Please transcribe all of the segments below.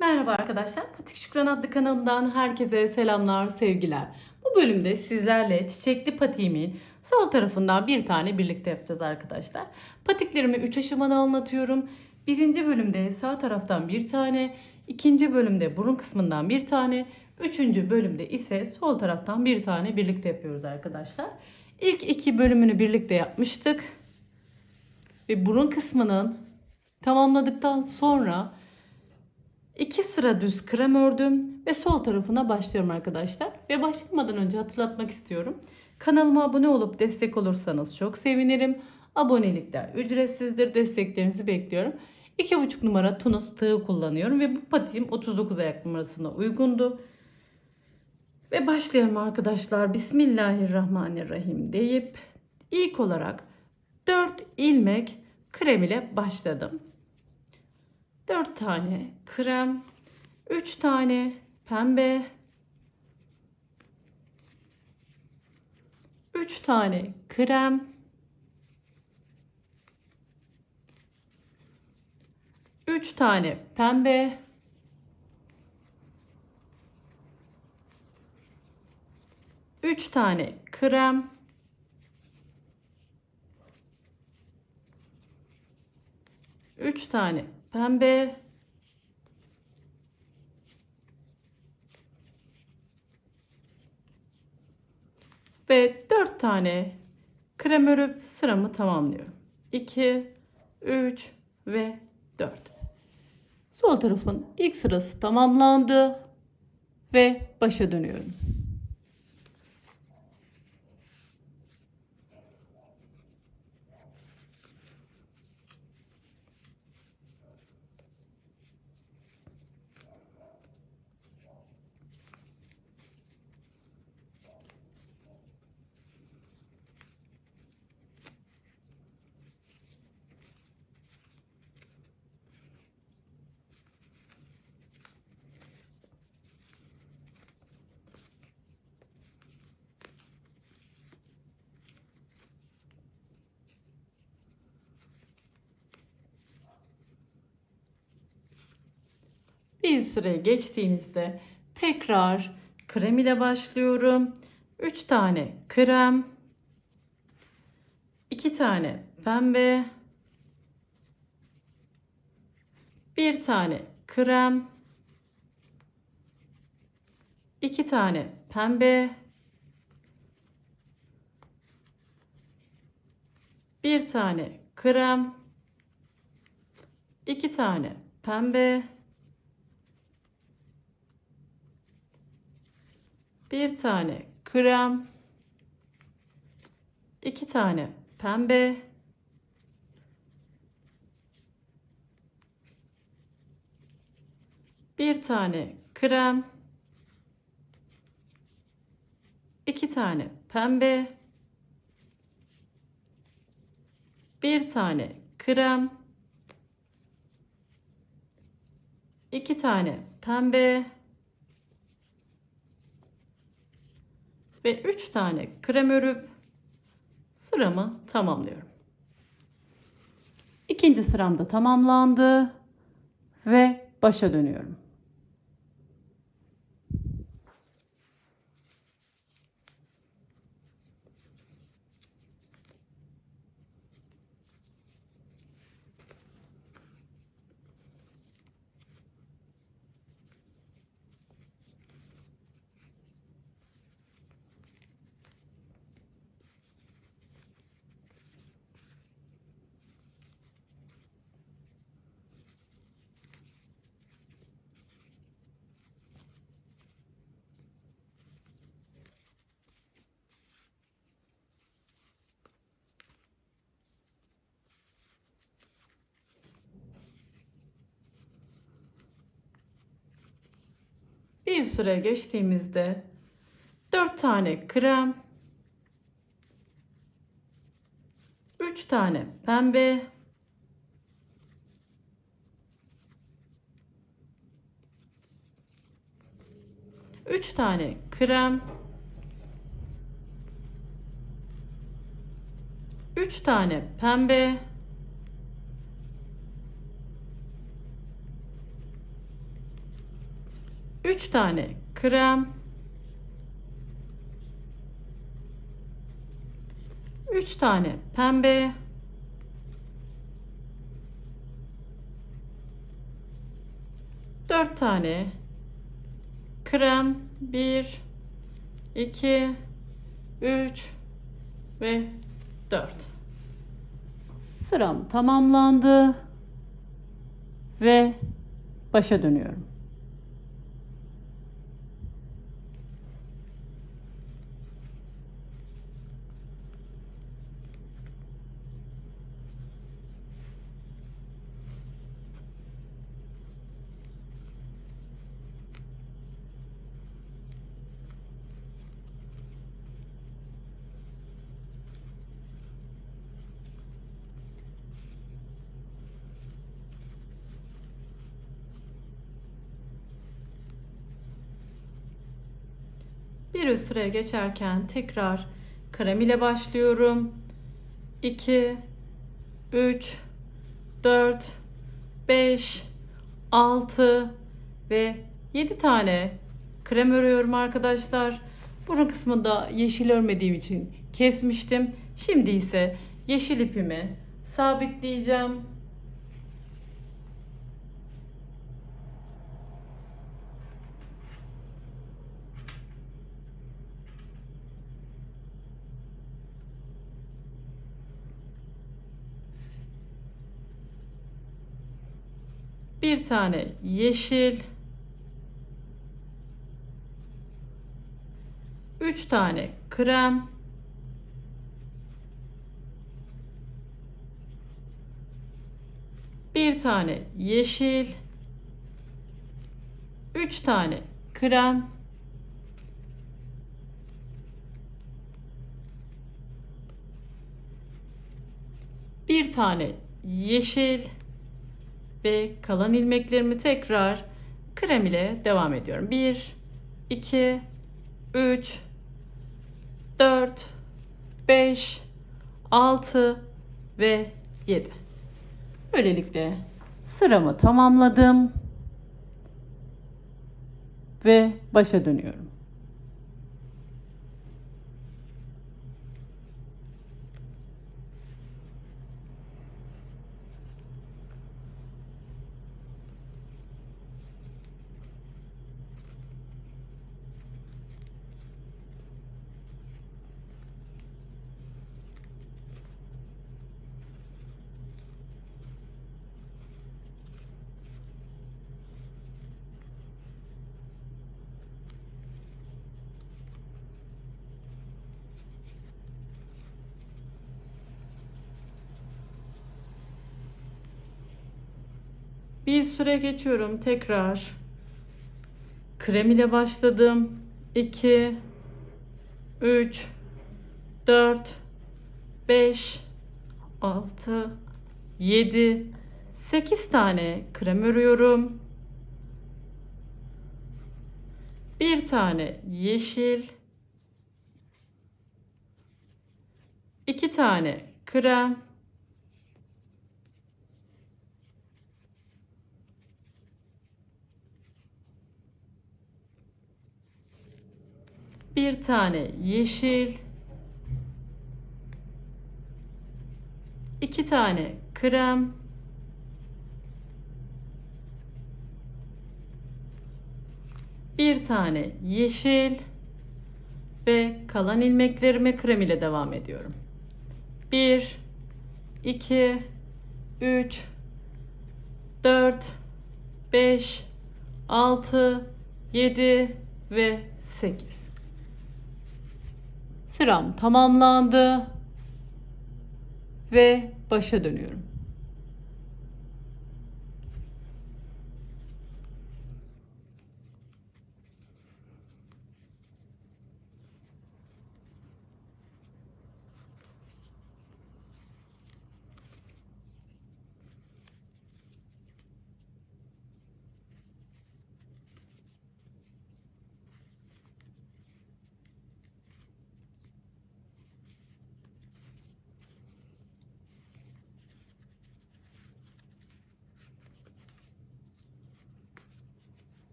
Merhaba arkadaşlar. Patik Şükran adlı kanalımdan herkese selamlar, sevgiler. Bu bölümde sizlerle çiçekli patiğimin sol tarafından bir tane birlikte yapacağız arkadaşlar. Patiklerimi 3 aşamada anlatıyorum. Birinci bölümde sağ taraftan bir tane, ikinci bölümde burun kısmından bir tane, üçüncü bölümde ise sol taraftan bir tane birlikte yapıyoruz arkadaşlar. İlk iki bölümünü birlikte yapmıştık. Ve burun kısmının tamamladıktan sonra İki sıra düz krem ördüm ve sol tarafına başlıyorum arkadaşlar. Ve başlamadan önce hatırlatmak istiyorum. Kanalıma abone olup destek olursanız çok sevinirim. Abonelikler ücretsizdir. Desteklerinizi bekliyorum. 2,5 numara Tunus tığı kullanıyorum ve bu patiğim 39 ayak numarasına uygundu. Ve başlayalım arkadaşlar. Bismillahirrahmanirrahim deyip ilk olarak 4 ilmek krem ile başladım. 4 tane krem, 3 tane pembe, 3 tane krem, 3 tane pembe, 3 tane krem, 3 tane pembe, ve 4 tane krem örüp sıramı tamamlıyorum. 2, 3 ve 4. Sol tarafın ilk sırası tamamlandı ve başa dönüyorum. Bir süre geçtiğimizde tekrar krem ile başlıyorum. 3 tane krem, 2 tane pembe, 1 tane krem, 2 tane pembe, 1 tane krem, 2 tane pembe, bir tane krem, iki tane pembe, bir tane krem, iki tane pembe, bir tane krem, iki tane pembe, ve 3 tane krem örüp sıramı tamamlıyorum. İkinci sıram da tamamlandı ve başa dönüyorum. Bir süre geçtiğimizde 4 tane krem, 3 tane pembe, Üç tane krem, üç tane pembe, 3 tane krem, 3 tane pembe, 4 tane krem, 1 2 3 ve 4. Sıram tamamlandı ve başa dönüyorum. Bir üst sıraya geçerken tekrar krem ile başlıyorum. 2 3 4 5 6 ve 7 tane krem örüyorum arkadaşlar. Burun kısmında yeşil örmediğim için kesmiştim. Şimdi ise yeşil ipimi sabitleyeceğim. Bir tane yeşil, üç tane krem, bir tane yeşil, üç tane krem, bir tane yeşil, ve kalan ilmeklerimi tekrar krem ile devam ediyorum. 1 2 3 4 5 6 ve 7. Böylelikle sıramı tamamladım ve başa dönüyorum. Bir süre geçiyorum tekrar. Krem ile başladım. 2 3 4 5 6 7 8 tane krem örüyorum. Bir tane yeşil. iki tane krem. Bir tane yeşil, iki tane krem, bir tane yeşil ve kalan ilmeklerimi krem ile devam ediyorum. 1 2 3 4 5 6 7 ve 8 Sıram tamamlandı ve başa dönüyorum.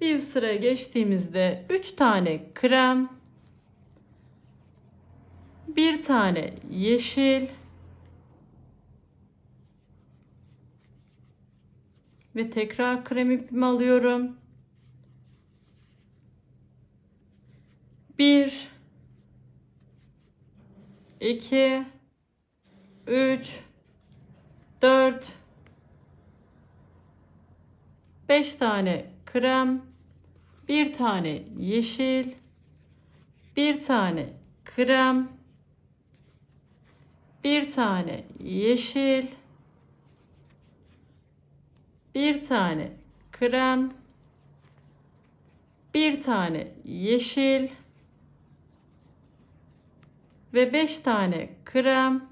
Bir üst sıraya geçtiğimizde 3 tane krem, bir tane yeşil ve tekrar krem ipimi alıyorum. Bir, iki, üç, dört, beş tane krem, bir tane yeşil, bir tane krem, bir tane yeşil, bir tane krem, bir tane yeşil ve beş tane krem,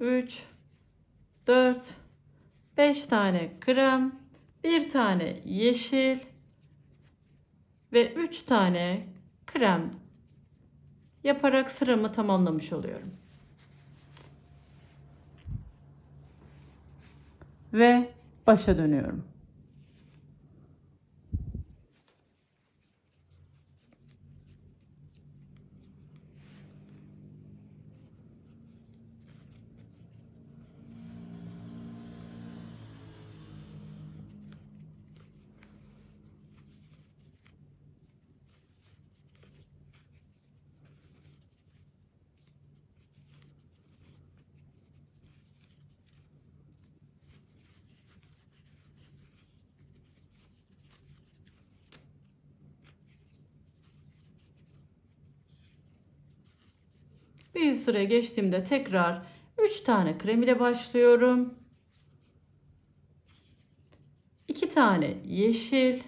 üç, dört, beş tane krem, bir tane yeşil ve üç tane krem yaparak sıramı tamamlamış oluyorum. Ve başa dönüyorum. Bir sıraya geçtiğimde tekrar 3 tane krem ile başlıyorum. 2 tane yeşil.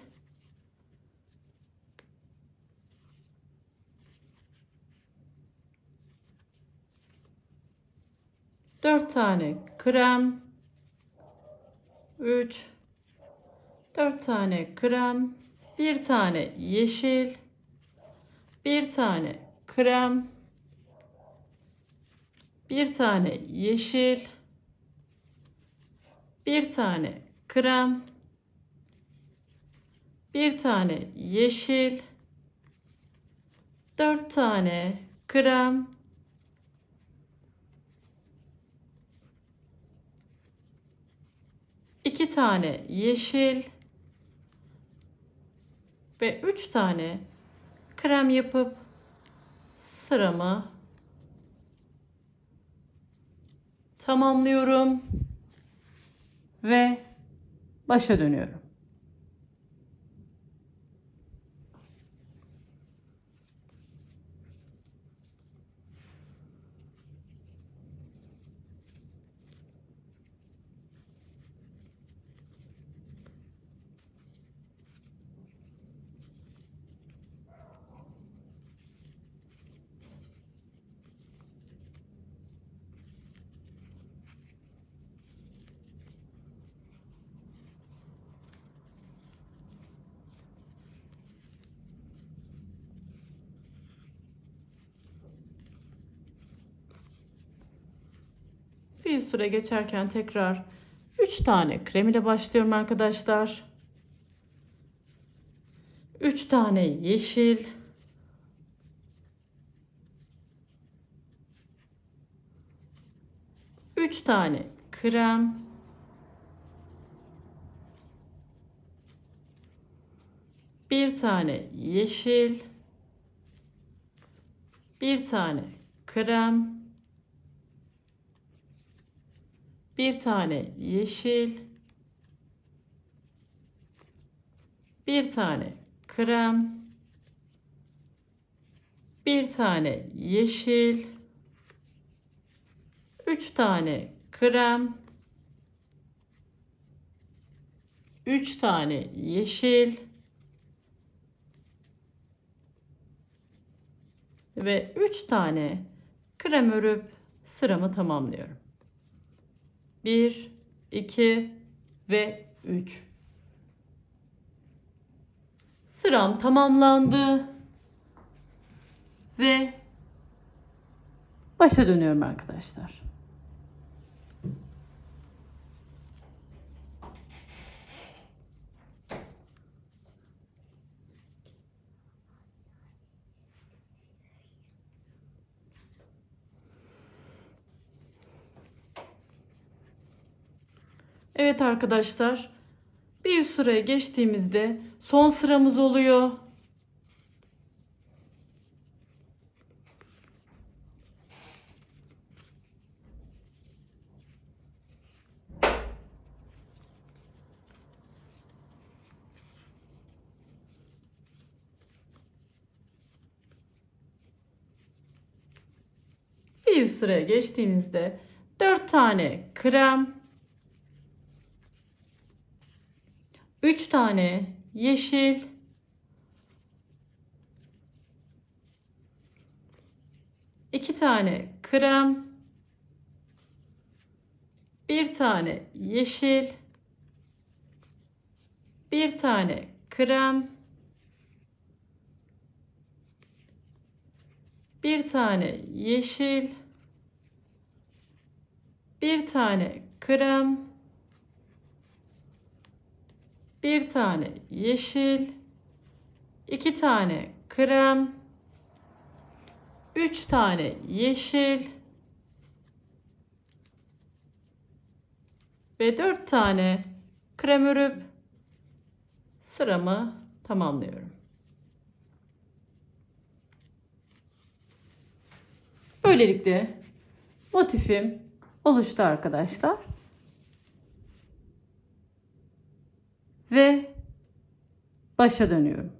Dört tane krem. Üç. Dört tane krem. Bir tane yeşil. Bir tane krem bir tane yeşil, bir tane krem, bir tane yeşil, dört tane krem, iki tane yeşil. Ve üç tane krem yapıp sıramı tamamlıyorum ve başa dönüyorum. Bir süre geçerken tekrar 3 tane krem ile başlıyorum arkadaşlar. 3 tane yeşil. Üç tane krem. Bir tane yeşil. Bir tane krem. Bir tane yeşil, bir tane krem, bir tane yeşil, üç tane krem, üç tane yeşil. Ve üç tane krem örüp sıramı tamamlıyorum. 1, 2 ve 3. Sıram tamamlandı. Ve başa dönüyorum arkadaşlar. Evet arkadaşlar. Bir üst sıraya geçtiğimizde son sıramız oluyor. Bir üst sıraya geçtiğimizde 4 tane krem, 3 tane. Yeşil, iki tane krem, bir tane yeşil, bir tane krem, bir tane yeşil, bir tane krem, bir tane yeşil, iki tane krem, üç tane yeşil ve dört tane krem örüp sıramı tamamlıyorum. Böylelikle motifim oluştu arkadaşlar. Ve başa dönüyorum.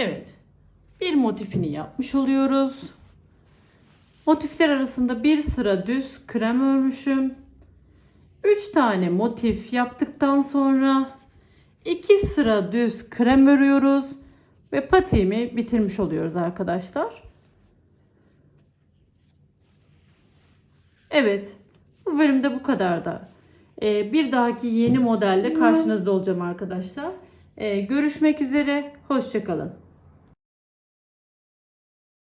Evet. Bir motifini yapmış oluyoruz. Motifler arasında bir sıra düz krem örmüşüm. 3 tane motif yaptıktan sonra 2 sıra düz krem örüyoruz ve patiğimi bitirmiş oluyoruz arkadaşlar. Evet. Bu bölümde bu kadar da. Ee, bir dahaki yeni modelde karşınızda olacağım arkadaşlar. Ee, görüşmek üzere. Hoşçakalın.